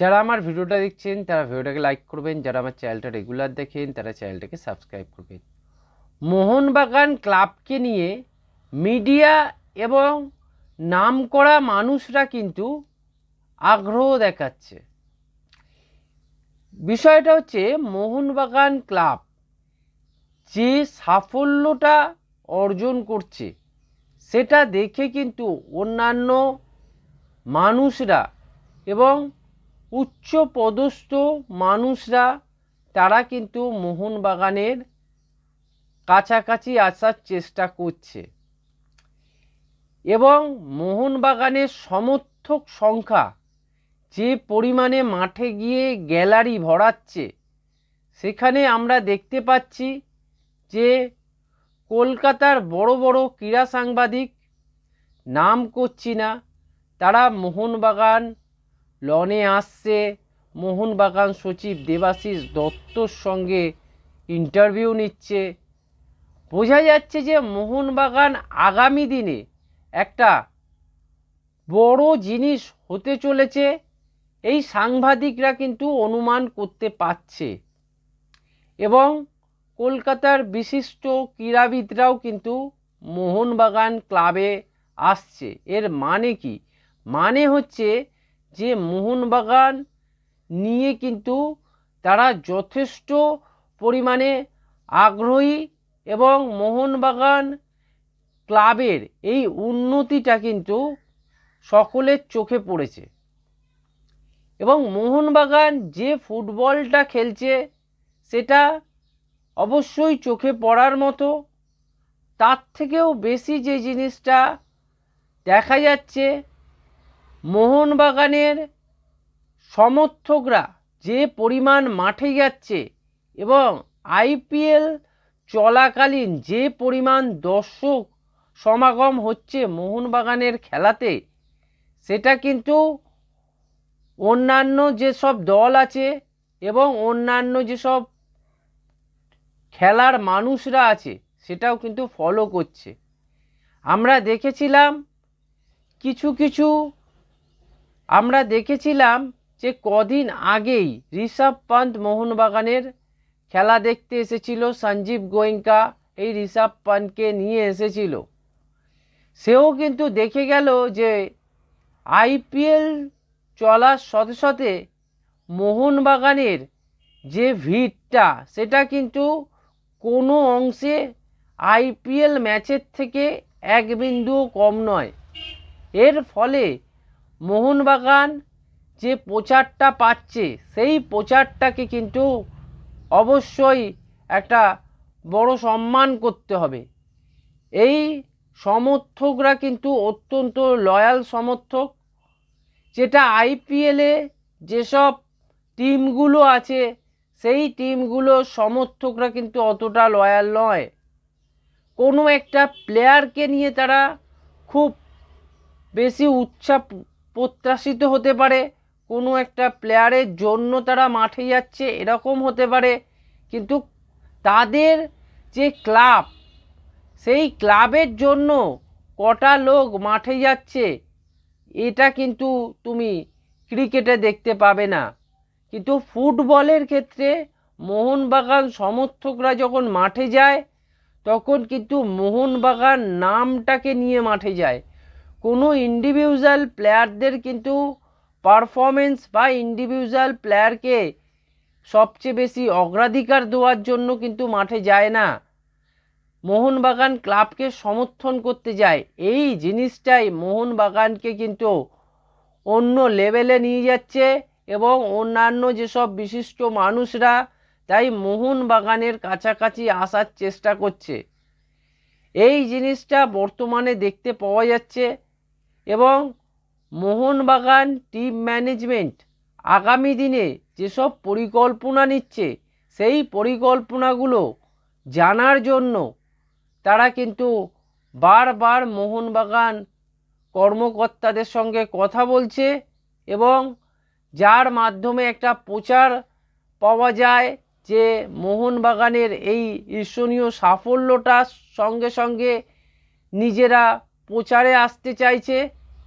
যারা আমার ভিডিওটা দেখছেন, তারা ভিডিওটাকে লাইক করবেন। যারা আমার চ্যানেলটা রেগুলার দেখেন, তারা চ্যানেলটাকে সাবস্ক্রাইব করবেন। মোহনবাগান ক্লাবকে নিয়ে মিডিয়া এবং নাম করা মানুষরা কিন্তু আগ্রহ দেখাচ্ছে। বিষয়টা হচ্ছে মোহনবাগান ক্লাব যে সাফল্যটা অর্জন করছে, সেটা দেখে কিন্তু অন্যান্য মানুষরা এবং উচ্চ পদস্থ মানুষরা, তারা কিন্তু মোহনবাগানের কাছাকাছি আসার চেষ্টা করছে। এবং মোহনবাগানের সমর্থক সংখ্যা যে পরিমাণে মাঠে গিয়ে গ্যালারি ভরাচ্ছে, সেখানে আমরা দেখতে পাচ্ছি যে কলকাতার বড় বড় ক্রীড়া সাংবাদিক নাম করছি না, তারা মোহনবাগান লনে আসছে মোহনবাগান সচিব দেবাশিস দত্তর সঙ্গে ইন্টারভিউ নিচ্ছে। বোঝা যাচ্ছে যে মোহনবাগান আগামী দিনে একটা বড় জিনিস হতে চলেছে, এই সাংবাদিকরা কিন্তু অনুমান করতে পারছে। এবং কলকাতার বিশিষ্ট ক্রীড়াবিদরাও কিন্তু মোহনবাগান ক্লাবে আসছে। এর মানে কি? মানে হচ্ছে যে মোহনবাগান নিয়ে কিন্তু তারা যথেষ্ট পরিমাণে আগ্রহী এবং মোহনবাগান ক্লাবের এই উন্নতিটা কিন্তু সকলের চোখে পড়েছে। এবং মোহনবাগান যে ফুটবলটা খেলছে সেটা অবশ্যই চোখে পড়ার মতো। তার থেকেও বেশি যে জিনিসটা দেখা যাচ্ছে মোহনবাগানের সমর্থকরা যে পরিমাণ মাঠে যাচ্ছে এবং আইপিএল চলাকালীন যে পরিমাণ দর্শক সমাগম হচ্ছে মোহনবাগানের খেলাতে, সেটা কিন্তু অন্যান্য যেসব দল আছে এবং অন্যান্য যেসব খেলার মানুষরা আছে, সেটাও কিন্তু ফলো করছে। আমরা দেখেছিলাম কিছু কিছু আমরা দেখেছিলাম যে কদিন আগেই ঋষভ পান্ত মোহনবাগানের খেলা দেখতে এসেছিল, সঞ্জীব গোয়েঙ্কা এই ঋষভ পান্তকে নিয়ে এসেছিল। সেও কিন্তু দেখে গেল যে আইপিএল চলার সাথে সাথে মোহনবাগানের যে ভিড়টা, সেটা কিন্তু কোনো অংশে আইপিএল ম্যাচের থেকে এক বিন্দুও কম নয়। এর ফলে মোহনবাগান যে প্রচারটা পাচ্ছে, সেই প্রচারটাকে কিন্তু অবশ্যই একটা বড় সম্মান করতে হবে। এই সমর্থকরা কিন্তু অত্যন্ত লয়াল সমর্থক। যেটা আইপিএলে যেসব টিমগুলো আছে, সেই টিমগুলোর সমর্থকরা কিন্তু অতটা লয়াল নয়। কোনো একটা প্লেয়ারকে নিয়ে তারা খুব বেশি উচ্ছা প্রত্যাশিত হতে পারে। কোনো একটা প্লেয়ারের জন্য তারা মাঠে যাচ্ছে, এরকম হতে পারে। কিন্তু তাদের যে ক্লাব সেই ক্লাবের জন্য কটা লোক মাঠে যাচ্ছে, এটা কিন্তু তুমি ক্রিকেটে দেখতে পাবে না। কিন্তু ফুটবলের ক্ষেত্রে মোহনবাগান সমর্থকরা যখন মাঠে যায়, তখন কিন্তু মোহনবাগান নামটাকে নিয়ে মাঠে যায়। কোনো ইন্ডিভিজুয়াল প্লেয়ারদের কিন্তু পারফরমেন্স বা ইন্ডিভিজুয়াল প্লেয়ারকে সবচেয়ে বেশি অগ্রাধিকার দেওয়ার জন্য কিন্তু মাঠে যায় না। মোহনবাগান ক্লাবকে সমর্থন করতে যায়। এই জিনিসটাই মোহনবাগানকে কিন্তু অন্য লেভেলে নিয়ে যাচ্ছে এবং অন্যান্য যেসব বিশিষ্ট মানুষরা তাই মোহনবাগানের কাছাকাছি আসার চেষ্টা করছে। এই জিনিসটা বর্তমানে দেখতে পাওয়া যাচ্ছে। এবং মোহনবাগান টিম ম্যানেজমেন্ট আগামী দিনে যেসব পরিকল্পনা নিচ্ছে, সেই পরিকল্পনাগুলো জানার জন্য তারা কিন্তু বারবার মোহনবাগান কর্মকর্তাদের সঙ্গে কথা বলছে এবং যার মাধ্যমে একটা প্রচার পাওয়া যায় যে মোহনবাগানের এই ঈর্ষণীয় সাফল্যটার সঙ্গে সঙ্গে নিজেরা প্রচারে আসতে চাইছে।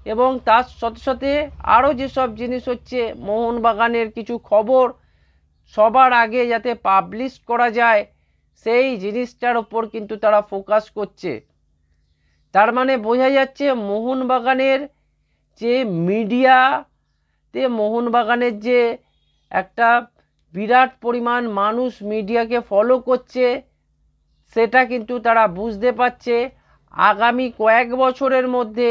এবং তার সাথে সাথে আরও যেসব জিনিস হচ্ছে, মোহনবাগানের কিছু খবর সবার আগে যাতে পাবলিশ করা যায়, সেই জিনিসটার ওপর কিন্তু তারা ফোকাস করছে। তার মানে বোঝা যাচ্ছে মোহনবাগানের যে মিডিয়াতে মোহনবাগানের যে একটা বিরাট পরিমাণ মানুষ মিডিয়াকে ফলো করছে, সেটা কিন্তু তারা বুঝতে পারছে। আগামী কয়েক বছরের মধ্যে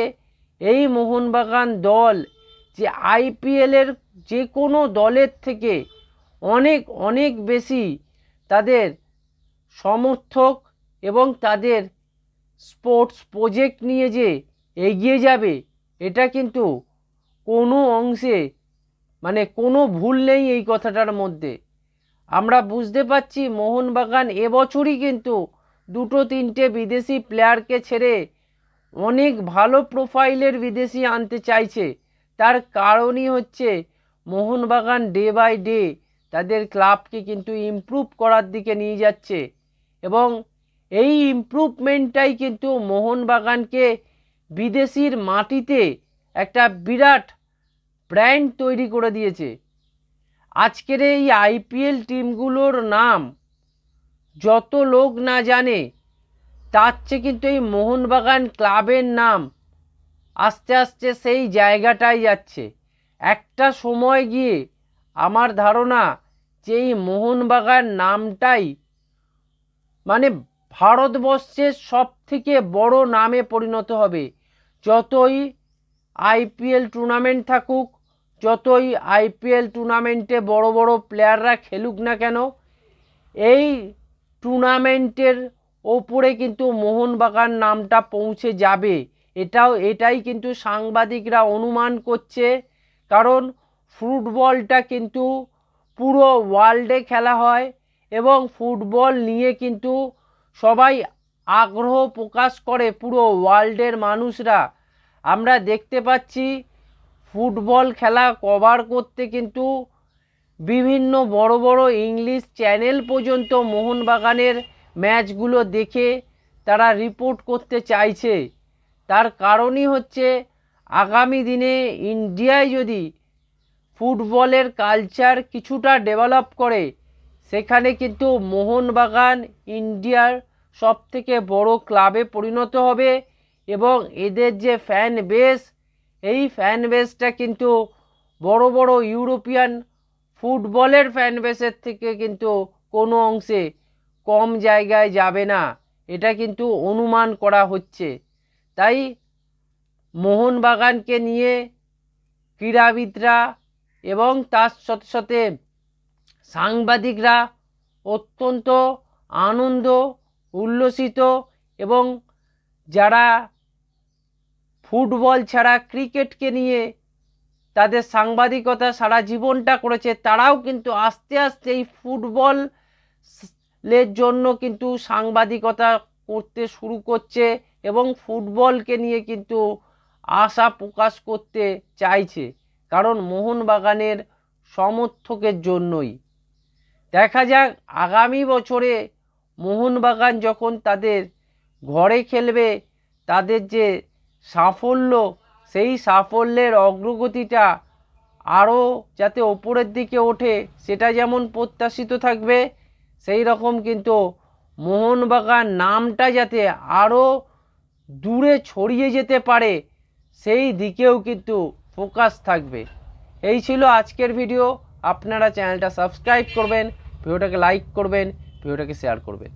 এই মোহনবাগান দল যে আইপিএলের যে কোনো দলের থেকে অনেক অনেক বেশি তাদের সমর্থক এবং তাদের স্পোর্টস প্রজেক্ট নিয়ে যে এগিয়ে যাবে, এটা কিন্তু কোনো অংশে মানে কোনো ভুল নেই এই কথাটার মধ্যে। আমরা বুঝতে পারছি মোহনবাগান এবছরই কিন্তু দুটো তিনটে বিদেশি প্লেয়ারকে ছেড়ে অনেক ভালো প্রোফাইলের বিদেশি আনতে চাইছে। তার কারণই হচ্ছে মোহনবাগান ডে বাই ডে তাদের ক্লাবকে কিন্তু ইমপ্রুভ করার দিকে নিয়ে যাচ্ছে এবং এই ইমপ্রুভমেন্টটাই কিন্তু মোহনবাগানকে বিদেশির মাটিতে একটা বিরাট ব্র্যান্ড তৈরি করে দিয়েছে। আজকের এই আইপিএল টিমগুলোর নাম যত লোক না জানে তার চেয়ে কিন্তু এই মোহনবাগান ক্লাবের নাম আস্তে আস্তে সেই জায়গাটাই যাচ্ছে। একটা সময় গিয়ে আমার ধারণা যে এই মোহনবাগান নামটাই মানে ভারতবর্ষের সব থেকে বড় নামে পরিণত হবে। যতই আইপিএল টুর্নামেন্ট থাকুক, যতই আইপিএল টুর্নামেন্টে বড় বড় প্লেয়াররা খেলুক না কেন, এই টুর্নামেন্টের ওপরে কিন্তু মোহনবাগান নামটা পৌঁছে যাবে। এটাও, এটাই কিন্তু সাংবাদিকরা অনুমান করছে। কারণ ফুটবলটা কিন্তু পুরো ওয়ার্ল্ডে খেলা হয় এবং ফুটবল নিয়ে কিন্তু সবাই আগ্রহ প্রকাশ করে পুরো ওয়ার্ল্ডের মানুষরা। আমরা দেখতে পাচ্ছি ফুটবল খেলা কভার করতে কিন্তু বিভিন্ন বড় বড় ইংলিশ চ্যানেল পর্যন্ত মোহনবাগানের ম্যাচগুলো দেখে তারা রিপোর্ট করতে চাইছে। তার কারণই হচ্ছে আগামী দিনে ইন্ডিয়ায় যদি ফুটবলের কালচার কিছুটা ডেভেলপ করে, সেখানে কিন্তু মোহনবাগান ইন্ডিয়ার সব থেকে বড় ক্লাবে পরিণত হবে এবং এদের যে ফ্যান বেস এই ফ্যান বেসটা কিন্তু বড় বড় ইউরোপিয়ান ফুটবলের ফ্যান বেসের থেকে কিন্তু কোনো অংশে কম জায়গায় যাবে না। এটা কিন্তু অনুমান করা হচ্ছে। তাই মোহনবাগানকে নিয়ে ক্রীড়াবিদরা এবং তার সাথে সাথে সাংবাদিকরা অত্যন্ত আনন্দ, উল্লসিত এবং যারা ফুটবল ছাড়া ক্রিকেটকে নিয়ে তাদের সাংবাদিকতা সারা জীবনটা করেছে, তারাও কিন্তু আস্তে আস্তে এই ফুটবলের জন্য কিন্তু সাংবাদিকতা করতে শুরু করছে এবং ফুটবলকে নিয়ে কিন্তু আশা প্রকাশ করতে চাইছে। কারণ মোহনবাগানের সমর্থকের জন্যই। দেখা যাক, আগামী বছরে মোহনবাগান যখন তাদের ঘরে খেলবে, তাদের যে সাফল্য, সেই সাফল্যের অগ্রগতিটা আরও যাতে ওপরের দিকে ওঠে, সেটা যেমন প্রত্যাশিত থাকবে সেই রকম কিন্তু মোহনবাগান নামটা যাতে আরও দূরে ছড়িয়ে যেতে পারে, সেই দিকেও কিন্তু ফোকাস থাকবে। এই ছিল আজকের ভিডিও। আপনারা চ্যানেলটা সাবস্ক্রাইব করবেন, ভিডিওটাকে লাইক করবেন, ভিডিওটাকে শেয়ার করবেন।